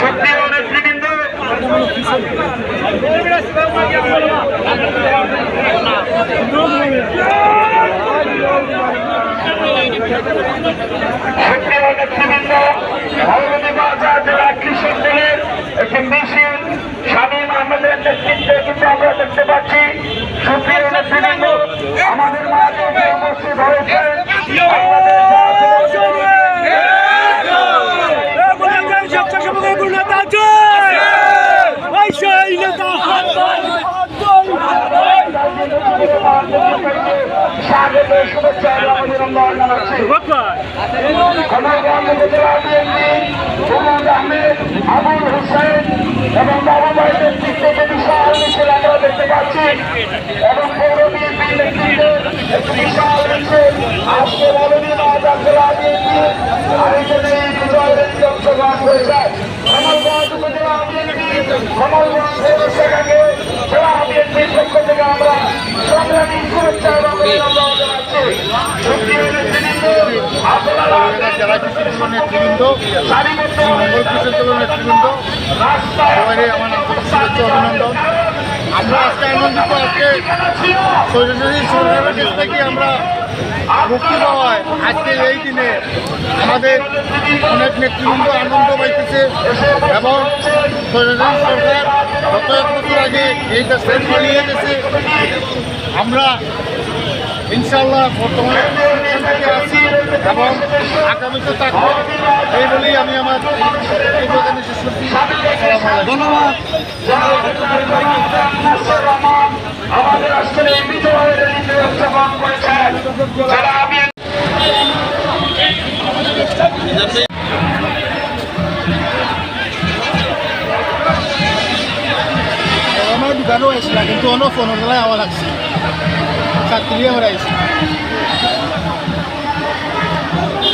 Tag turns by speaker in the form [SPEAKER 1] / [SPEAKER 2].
[SPEAKER 1] সক্রিয় নেতৃবৃন্দ সক্রিয় নেতৃবৃন্দ শুভেচ্ছা অভিনন্দন জানাচ্ছি কমলগঞ্জ উপজেলা বিএনপি আহমেদ আবুল দেখতে পাচ্ছি পৌর জেলা
[SPEAKER 2] কৃষি নেতৃবৃন্দ
[SPEAKER 1] সারিবদ্ধ
[SPEAKER 2] মঙ্গল কৃষক দলের নেতৃবৃন্দ সবাই আমার আন্তরিক শুভেচ্ছা আমরা আজকে আনন্দিত, আজকে সৈরাচারী সরকারের কাছ থেকে আমরা মুক্তি পাওয়ায় আজকে এই দিনে আমাদের অনেক নেতৃবৃন্দ আনন্দ পাইতেছে এবং সৈরাচারী সরকার গত এক বছর আগে এই দেশে পালিয়ে গেছে, আমরা ইনশাল্লাহ বর্তমানে আছি এবং আগামীতে থাকব এই বলেই আমি আমার। ধন্যবাদ
[SPEAKER 1] আমাদের যারা আমি
[SPEAKER 2] আমার দোকানও আইছিল কিন্তু অন্য ফোনের বেলায় আমার লাগছে চাকরি আমার আইছে। দোকান ছিল